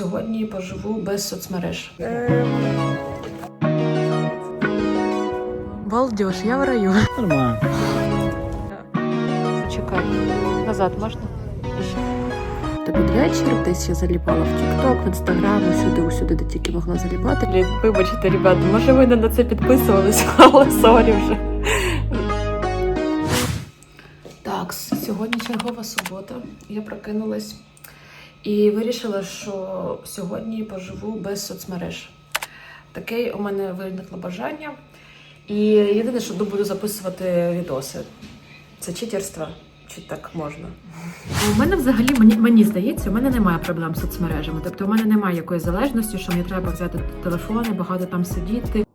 Сьогодні поживу без соцмереж. Балдеж, я в раю. Нормально. Чекай, назад можна? Та під вечір десь я заліпала в TikTok, в Instagram, усюди, усюди, де тільки могла заліпати. Блін, вибачте, ребята, може ви не на це підписувались, але сорі вже. Так, сьогодні чергова субота. Я прокинулась і вирішила, що сьогодні поживу без соцмереж. Таке у мене виникло бажання. І єдине, що буду записувати відоси. Це читерство. Чи так можна? У мене взагалі мені, мені здається, у мене немає проблем з соцмережами. Тобто, у мене немає якоїсь залежності, що мені треба взяти телефон і багато там сидіти.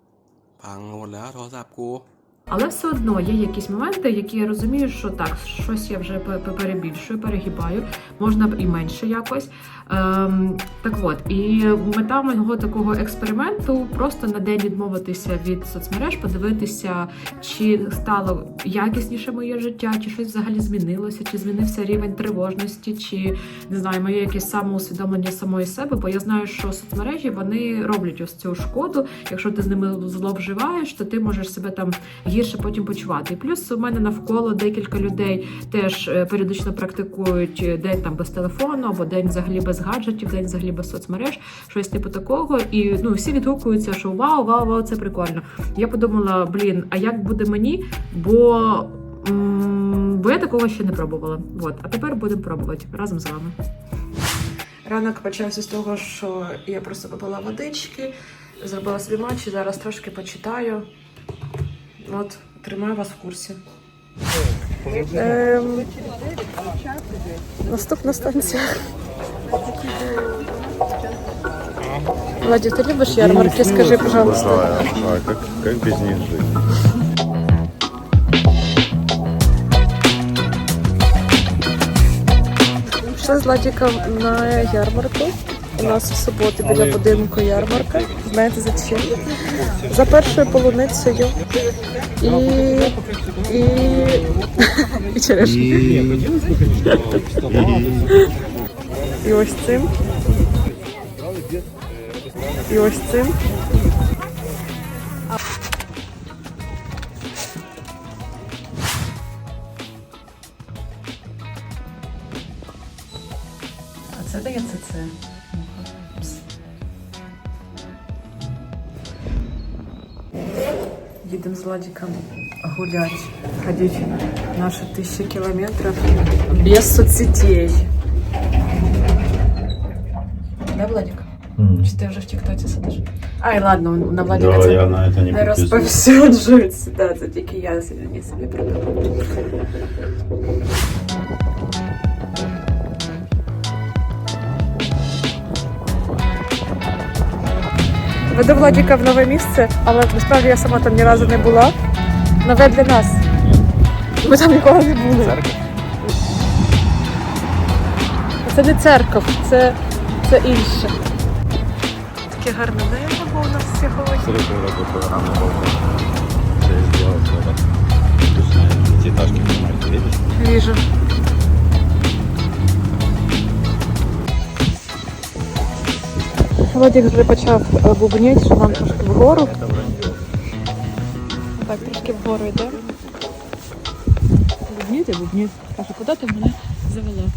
Але все одно є якісь моменти, які я розумію, що так, щось я вже перебільшую, перегибаю, можна б і менше якось. Ем, Так от, і мета мого такого експерименту просто на день відмовитися від соцмереж, подивитися, чи стало якісніше моє життя, чи щось взагалі змінилося, чи змінився рівень тривожності, чи не знаю, моє якесь самоусвідомлення самої себе, бо я знаю, що соцмережі вони роблять ось цю шкоду. Якщо ти з ними зловживаєш, то ти можеш себе там гірше потім почувати. І плюс у мене навколо декілька людей теж е, періодично практикують е, день там без телефону, або день взагалі без гаджетів, день взагалі без соцмереж, щось типу такого. І ну всі відгукуються, що вау, вау, вау, це прикольно. Я подумала, блін, а як буде мені? Бо. Бо я такого ще не пробувала. От, а тепер будемо пробувати разом з вами. Ранок почався з того, що я просто попила водички, зробила собі матч зараз трошки почитаю. От, тримаю вас в курсі. Ем, наступна станція. Владі, ти любиш ярмарки? Скажи, пожалуйста. А как, как без них жить? Пішли з Владіком на ярмарку. У нас в суботу біля будинку ярмарка. Знаєте за чим? За першою полуницею і, і, і черешню. І ось цим. І ось цим. Владиком гулять, ходить наші тисячі кілометрів без соцсетей. Да, Владик? Чи ти вже в Тіктоці сидиш? Ай, ладно, на Владика Да, це я на это не не подписан. розповсюджується. Да, це тільки я сьогодні собі придумала. Веду Владіка в нове місце, але насправді я сама там ні разу не була. Нове для нас. Ми там ніколи не були. Це не церков, це, це інше. Таке гарне небо у нас сьогодні. Смотри, Владик вже почав е, бубніть, що нам трошки вгору. Так, трошки вгору йде. Бубніть, а бубніть. Каже, куди ти мене завела?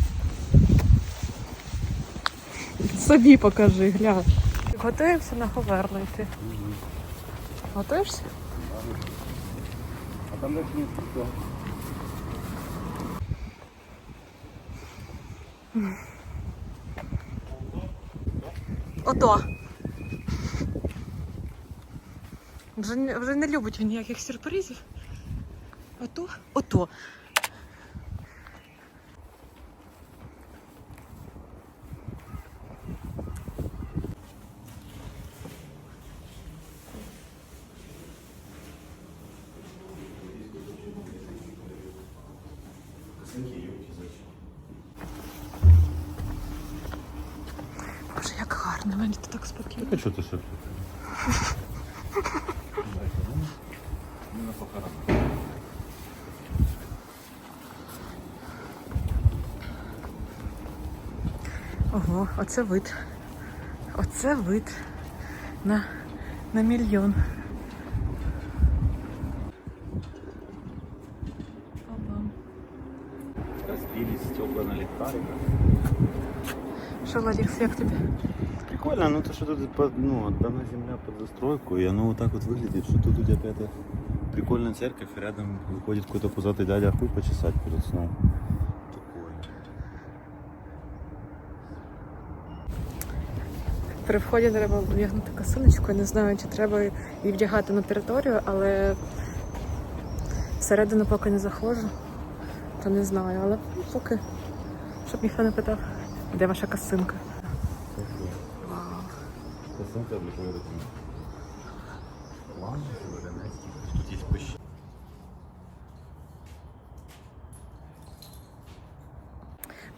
Собі покажи, глянь. Готуємося на Говерло йти. Готуєшся? А там даже не Ото. Вже, вже не любить ніяких сюрпризів. Ото, ото. Боже, мені тут так спокійно. А что ты шепчешь? Ого, оце вид. Оце вид на, на мільйон. Обам. Разбились стекла на лихтариках. Що, Владик, як тобі? Прикольно, ну то, что тут под, ну, отдана земля под застройку, и оно вот так вот выглядит, что тут у тебя какая-то прикольная церковь, и рядом выходит какой-то пузатый дядя хуй почесать перед сном. Такое. При вході треба вдягнути косиночку. Я не знаю, чи треба її вдягати на територію, але всередину поки не заходжу, то не знаю. Але поки, щоб ніхто не питав, де ваша косинка. Косынка для кого это Тут есть пощ...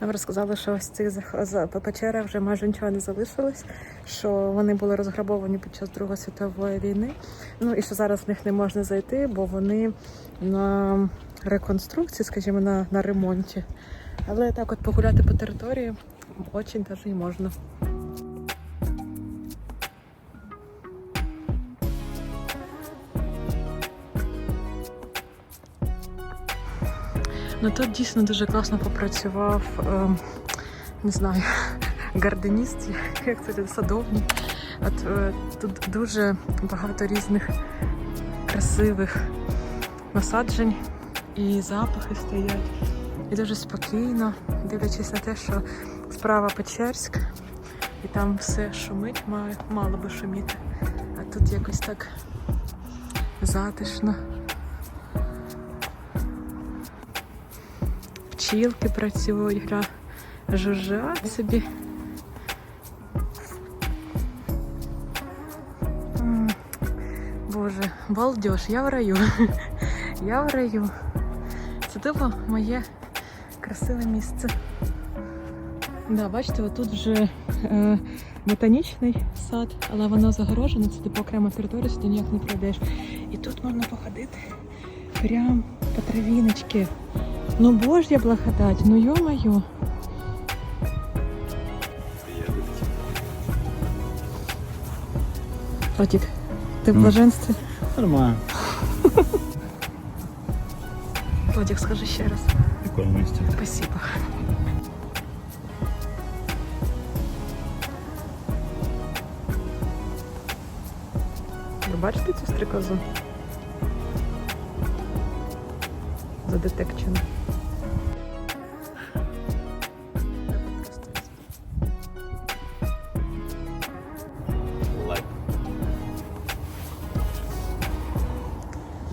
Нам розказали, що ось цих печерах вже майже нічого не залишилось, що вони були розграбовані під час Другої світової війни. Ну і що зараз в них не можна зайти, бо вони на реконструкції, скажімо, на, на ремонті. Але так от погуляти по території даже і можна. Ну тут дійсно дуже класно попрацював, ем, не знаю, гарденіст, як це садовник. От е, тут дуже багато різних красивих насаджень і запахи стоять. І дуже спокійно, дивлячись на те, що справа Печерськ, і там все шумить, має, мало би шуміти. А тут якось так затишно. Пчілки працюють, гра жужжать собі. Боже, балдеж, я в раю. Я в раю. Це типу моє красиве місце. Да, бачите, отут вже е, ботанічний сад, але воно загорожено, це типу окрема територія, сюди ніяк не пройдеш. І тут можна походити прям по травіночці. Ну божья благодать, ну ё-моё. Ротик, ты в М. блаженстве? Нормально. Владик, скажи ще раз. Прикольное место. Спасибо. Ви бачите цю стрикозу? Задетекчено.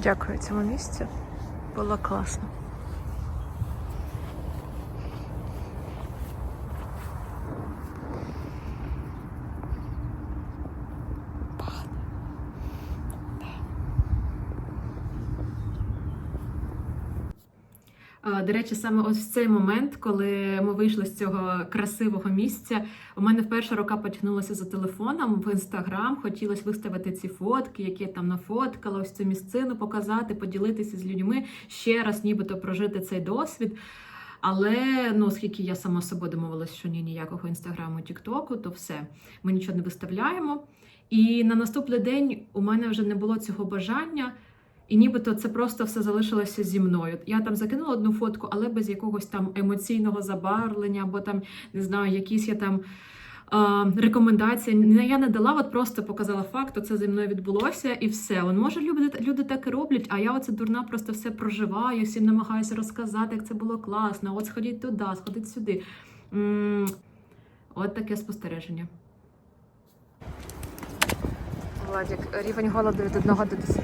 Дякую цьому місцю. Було класно. До речі, саме ось в цей момент, коли ми вийшли з цього красивого місця, у мене вперше рука потягнулася за телефоном в інстаграм. Хотілося виставити ці фотки, які я там нафоткала, ось цю місцину показати, поділитися з людьми, ще раз, нібито прожити цей досвід. Але ну, оскільки я сама собою домовилася, що ні ніякого інстаграму, тіктоку, то все, ми нічого не виставляємо. І на наступний день у мене вже не було цього бажання. І нібито це просто все залишилося зі мною. Я там закинула одну фотку, але без якогось там емоційного забарвлення, або там не знаю, якісь я там е, рекомендації. Я не дала, от просто показала факт, це зі мною відбулося, і все. Он може люди, люди так і роблять, а я оце дурна просто все проживаю, всім намагаюся розказати, як це було класно. От сходіть туди, сходіть сюди. м от таке спостереження. Владик, рівень голоду від 1 до 10.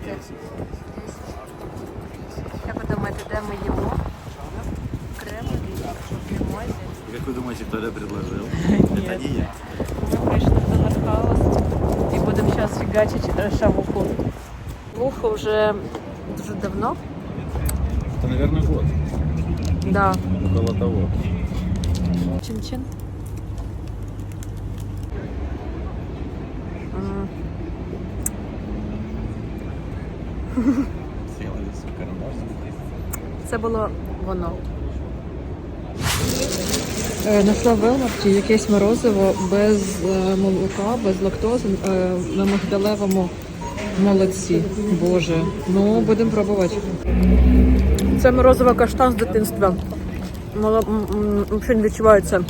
Як ви думаєте, де ми їмо? В Кремлі, в Лімозі. Как вы думаете, кто это предложил? Нет. Это не я. Ми прийшли в Донархаус і будемо зараз фігачити шавуху. Вуху вже дуже давно. Это, наверное, год. Да. Около того. Чин-чин. Це було воно. Нашла в Велмарті якесь морозиво без е, молока, без лактози е, на мигдалевому молодці. Боже, ну будемо пробувати. Це морозиво каштан з дитинства. Взагалі не відчувається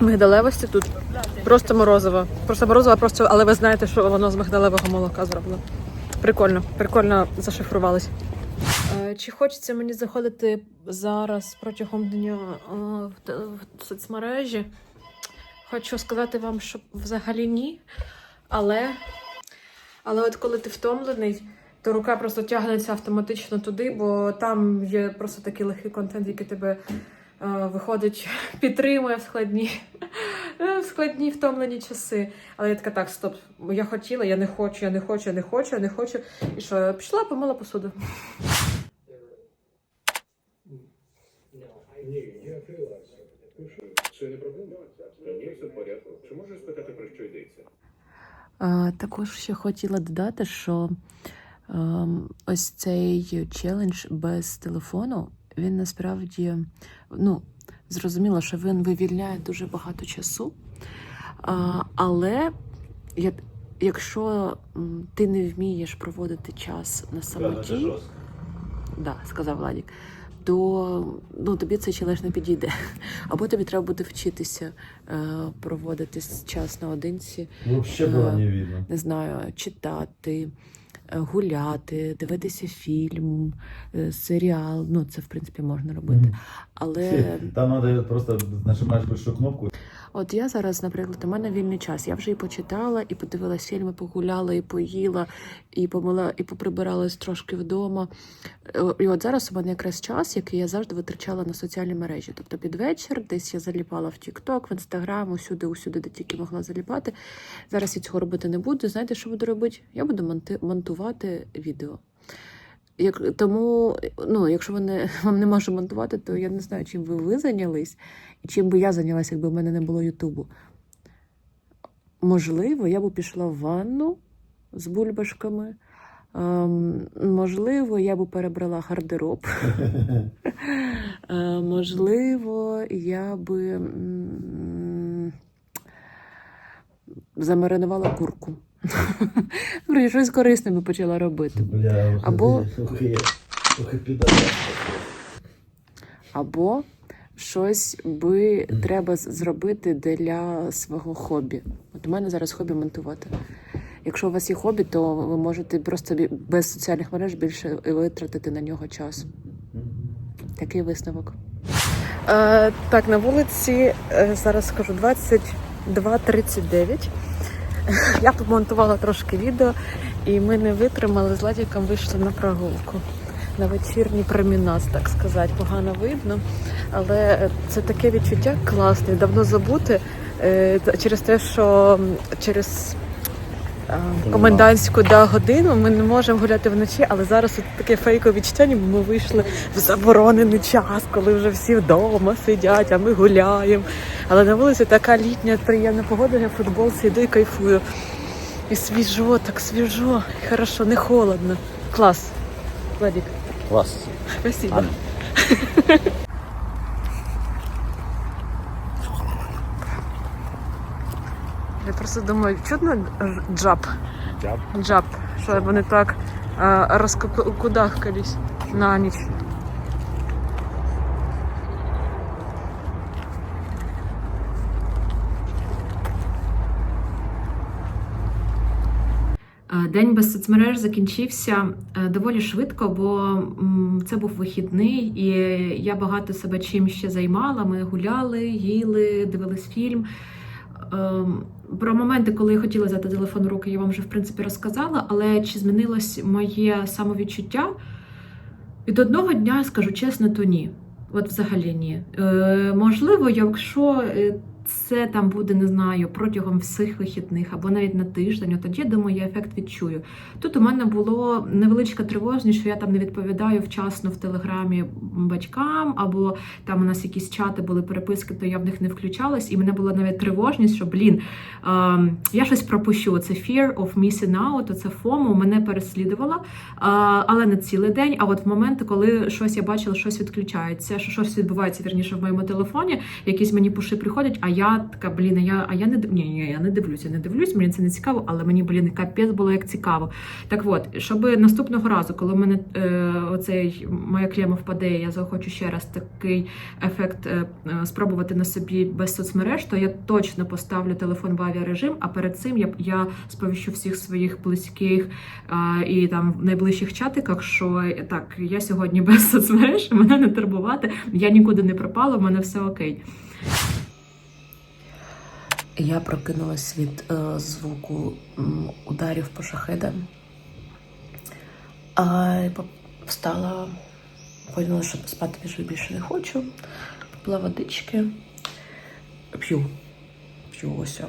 мигдалевості тут. Просто морозиво. Просто морозиво, просто, але ви знаєте, що воно з мигдалевого молока зроблено. Прикольно, прикольно зашифрувалось. Е, Чи хочеться мені заходити зараз протягом дня е, в соцмережі? Хочу сказати вам, що взагалі ні. Але, але от коли ти втомлений, то рука просто тягнеться автоматично туди, бо там є просто такий легкий контент, який тебе е, виходить, підтримує в складні, в складні втомлені часи. Але я така, так, стоп, я хотіла, я не хочу, я не хочу, я не хочу, я не хочу. І що, пішла, помила посуду. Ні, я фрілансер. Це не проблема? Ні, все в порядку. Чи можеш спитати, про що йдеться? А, також ще хотіла додати, що ем, ось цей челендж без телефону, він насправді ну, зрозуміло, що він вивільняє дуже багато часу. А, але як, якщо ти не вмієш проводити час на самоті, да, сказав Владік, то ну, тобі цей челендж не підійде. Або тобі треба буде вчитися е, проводити час наодинці Вообще было было не видно. не знаю, читати, е, гуляти, дивитися фільм, е, серіал. Ну, це в принципі можна робити. Але Там треба просто нажимаєш більшу кнопку. От я зараз, наприклад, у мене вільний час. Я вже і почитала, і подивилась фільми, погуляла, і поїла, і помила, і поприбиралась трошки вдома. Е, І от зараз у мене якраз час, який я завжди витрачала на соціальні мережі. Тобто під вечір десь я заліпала в TikTok, в Instagram, усюди, усюди, де тільки могла заліпати. Зараз я цього робити не буду. Знаєте, що буду робити? Я буду монтувати відео. Як, тому, ну, якщо ви не, вам не можу монтувати, то я не знаю, чим би ви зайнялись, і чим би я зайнялася, якби в мене не було Ютубу. Можливо, я б пішла в ванну з бульбашками. Ем, можливо, я б перебрала гардероб. Е, можливо, я м, замаринувала курку. Коротше, щось корисне би почала робити. Бля, Або-. Або щось би треба зробити для свого хобі. От у мене зараз хобі монтувати. Якщо у вас є хобі, то ви можете просто без соціальних мереж більше витратити на нього час. Такий висновок. Е, так, на вулиці е, зараз скажу 22.39. Я помонтувала трошки відео, і ми не витримали з Ладіком, вийшли на прогулку. На вечірній промінас, так сказати, погано видно. Але це таке відчуття класне, давно забуте е, через те, що через комендантську да, годину ми не можемо гуляти вночі, але зараз от таке фейкове відчуття, ніби ми вийшли в заборонений час, коли вже всі вдома сидять, а ми гуляємо. Але на вулиці така літня, приємна погода, я в футболці йду і кайфую. І свіжо, так свіжо, і хорошо, не холодно. Клас. Владик, Клас. спасибо. Ладно. Я просто думаю, чудно джаб. Джаб? Джаб. Що вони так розкудахкались на ніч. Е, День без соцмереж закінчився е, доволі швидко, бо це був вихідний, і я багато себе чим ще займала. Ми гуляли, їли, дивились фільм. Ем, Про моменти, коли я хотіла взяти телефон в руки, я вам вже в принципі розказала, але чи змінилось моє самовідчуття? Від одного дня, скажу чесно, то ні. От взагалі ні. Е, можливо, якщо е, це там буде, не знаю, протягом всіх вихідних або навіть на тиждень, от тоді думаю, я ефект відчую. Тут у мене було невеличка тривожність, що я там не відповідаю вчасно в телеграмі батькам, або там у нас якісь чати були переписки, то я в них не включалась, і мене була навіть тривожність, що блін, ем, я щось пропущу. Це fear of missing out, це FOMO мене переслідувало, е, але не цілий день. А от в моменти, коли щось я бачила, щось відключається, що щось відбувається вірніше в моєму телефоні, якісь мені пуши приходять, а я така, блін, а я, а я не ні, ні, я не дивлюся, не дивлюсь, мені це не цікаво, але мені, блін, капець було як цікаво. Так от, щоб наступного разу, коли в мене е, оцей моя клема впаде, я захочу ще раз такий ефект е, е, спробувати на собі без соцмереж, то я точно поставлю телефон в авіарежим, а перед цим я, я сповіщу всіх своїх близьких е, і там в найближчих чатиках, що е, так, я сьогодні без соцмереж, мене не турбувати, я нікуди не пропала, в мене все окей. Я прокинулась від е, звуку ударів по шахедам. А, встала, поняла, що спати вже більше не хочу. Попила водички, п'ю, п'ю ось.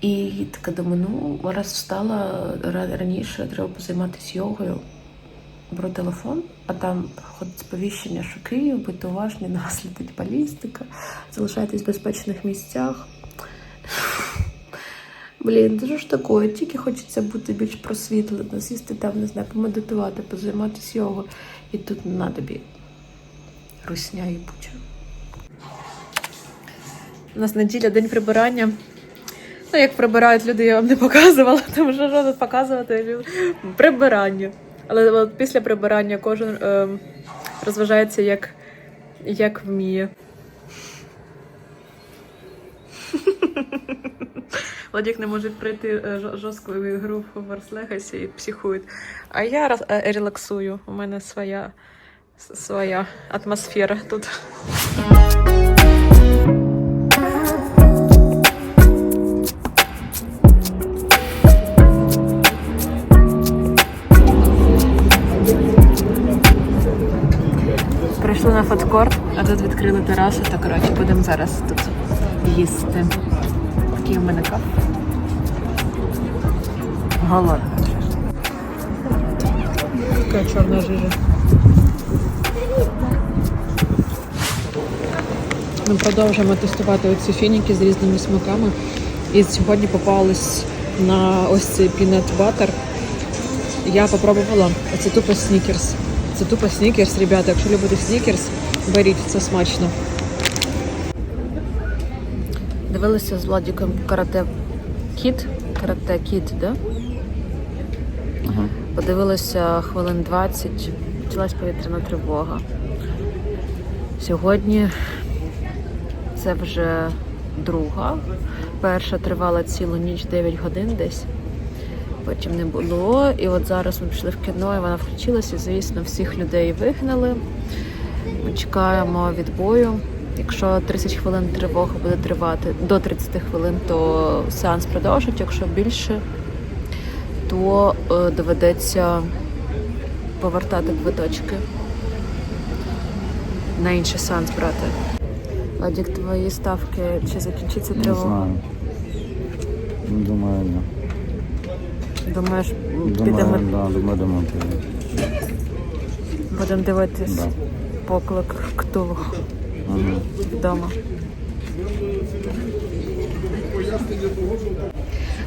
І така думаю, ну, раз встала раніше, треба позайматися йогою. Беру телефон, а там проходить сповіщення, що Київ, будьте уважні, нас летить балістика, залишайтесь в безпечних місцях. Блін, це ж таке, тільки хочеться бути більш просвітлено, сісти там, не знаю, помедитувати, позайматися йогою. І тут на тобі русня і буча. У нас неділя день прибирання. Ну, як прибирають люди, я вам не показувала, тому що тут показувати прибирання. Але от після прибирання кожен ем, розважається як, як вміє. Владик не може пройти е, жо- жорстку гру в Hogwarts Legacy і психує. А я е, релаксую. У мене своя, своя атмосфера тут. Прийшли на фудкорт, а тут відкрили терасу, то коротше будемо зараз тут їсти. Такий у мене кап. Голодна. Така чорна жижа. Ми продовжуємо тестувати оці фініки з різними смаками. І сьогодні попались на ось цей пінат батер. Я попробувала. Це тупо снікерс. Це тупо снікерс, ребята. Якщо любите снікерс, беріть, це смачно. Дивилися з Владіком карате кіт. Карате кіт, да? Ага. Подивилася хвилин 20, почалась повітряна тривога. Сьогодні це вже друга. Перша тривала цілу ніч 9 годин десь. Потім не було. І от зараз ми пішли в кіно, і вона включилася. Звісно, всіх людей вигнали. Ми чекаємо відбою. Якщо 30 хвилин тривога буде тривати до 30 хвилин, то сеанс продовжить. Якщо більше, то е, доведеться повертати квиточки на інший сеанс брати. Ладік, твої ставки чи закінчиться Не тривога? знаю. Ну, Думаю, ні. Думаєш, підемо, да, думаю, думаю, підемо. будемо дивитись Да. поклик Ктулху Ага. Вдома.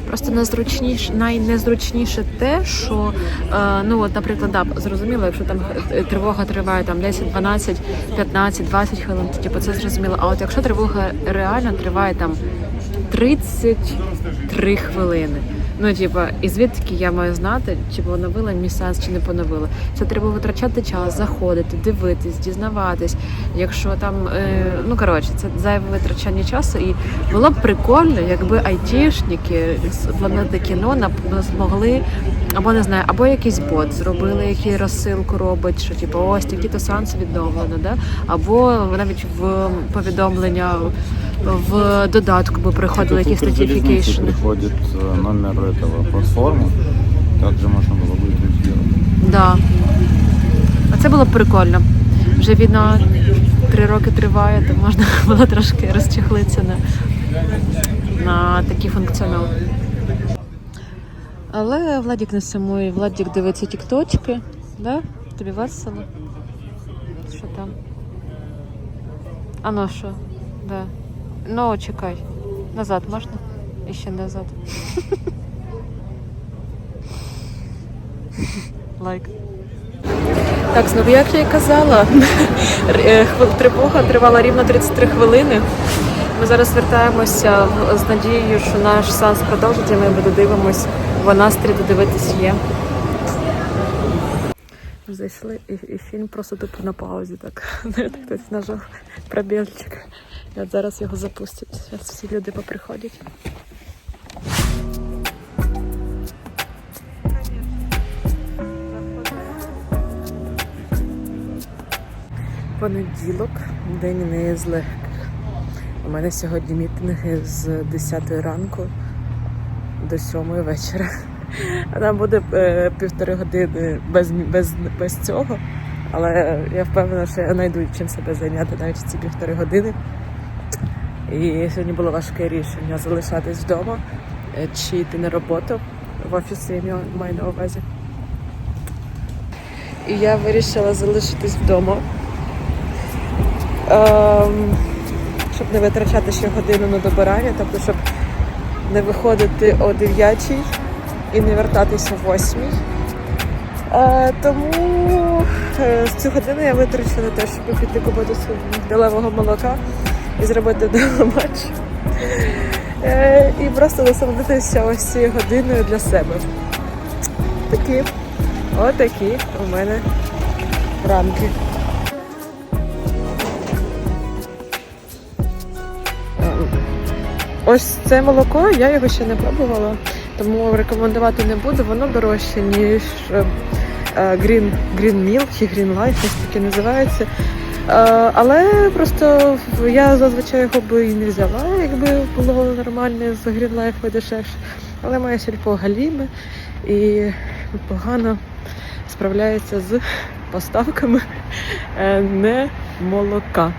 Просто найзручніше, найнезручніше те, що е, ну от, наприклад, да, зрозуміло, якщо там е, тривога триває там 10, 12, 15, 20 хвилин, то типу, це зрозуміло. А от якщо тривога реально триває там 33 хвилини. Ну, типа, і звідки я маю знати, чи поновила мій сеанс, чи не поновила. Це треба витрачати час, заходити, дивитись, дізнаватись. Якщо там, е, ну коротше, це зайве витрачання часу. І було б прикольно, якби айтішники з планети кіно змогли, або не знаю, або якийсь бот зробили, який розсилку робить, що типу, ось такі-то сеанси відновлено, да? або навіть в повідомлення в додатку би приходили Это якісь Укрзалезницы notification. приходит э, номер этого платформы. Также можно было бы это сделать. Да. А це було б прикольно. Вже видно три роки триває, то можна було трошки розчехлитися на, на такий функціонал. Але Владік не сумує, Владік дивиться тікточки, да? Тобі весело? Що там? А ну що? Да. Ну, чекай. Назад можна? І ще назад. Лайк. Так, знову як я і казала, е, тривога тривала рівно 33 хвилини. Ми зараз вертаємося з надією, що наш сеанс продовжиться, ми буде дивимось, в настрій додивитись є. Зайшли і, і фільм просто тупо на паузі. Так. Так хтось нажав пробілчик. От зараз його запустять. Зараз всі люди поприходять. Понеділок, день не з легких. У мене сьогодні мітинги з 10 ранку до 7 вечора. Нам буде е, півтори години без, без, без цього. Але я впевнена, що я знайду чим себе зайняти навіть ці півтори години. І сьогодні було важке рішення залишатись вдома е, чи йти на роботу в офісі, я маю- на увазі. І я вирішила залишитись вдома. Ем, щоб не витрачати ще годину на добирання, тобто, щоб не виходити о 9 і не вертатися о 8. Е, тому е, цю годину я витрачу на те, щоб піти купити мигдалевого молока і зробити. Е, і просто насолодитися ось цією годиною для себе. Такі, отакі у мене ранки. Ем, Ось це молоко, я його ще не пробувала, тому рекомендувати не буду. Воно дорожче, ніж е, е, Green, Green Milk чи Green Life, ось таке називається. Е, Але просто я зазвичай його би і не взяла, якби було нормальне з Life дешевше. Але моя сільпо галіме і погано справляється з поставками е, не молока.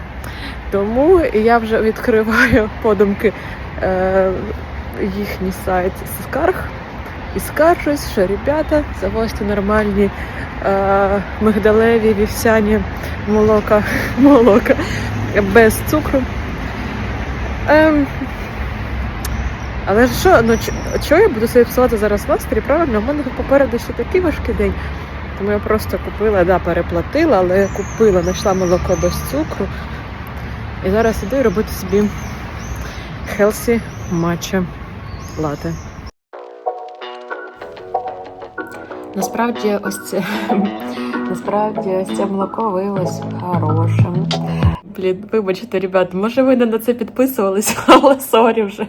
Тому я вже відкриваю подумки е, їхній сайт скарг і скаржусь, що ребята, завозьте нормальні е, мигдалеві вівсяні молока, молока без цукру. Ем, але що, ну чого я буду собі псувати зараз настрій? Правильно, в мене попереду ще такий важкий день. Тому я просто купила, да, переплатила, але я купила, знайшла молоко без цукру. І зараз іду робити собі Хелсі матча лате. Насправді, ось це насправді ось це молоко виявилось хорошим. Блін, вибачте, ребят, може ви не на це підписувались, але сорі вже.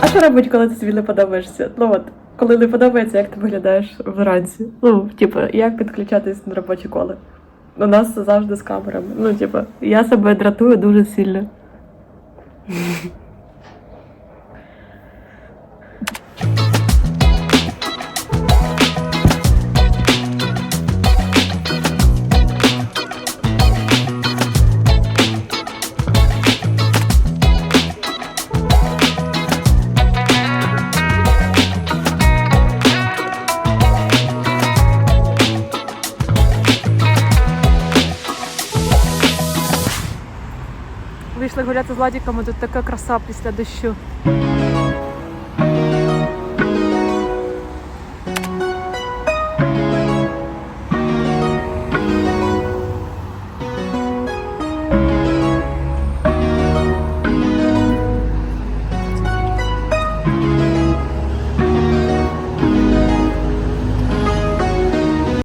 А що робить, коли ти собі не подобаєшся? Ну от, коли не подобається, як ти виглядаєш вранці? Ну, типу, як підключатись на робочі коли? У нас завжди з камерами. Ну, типу, я себе дратую дуже сильно. Гуляти з Ладіками, тут така краса після дощу.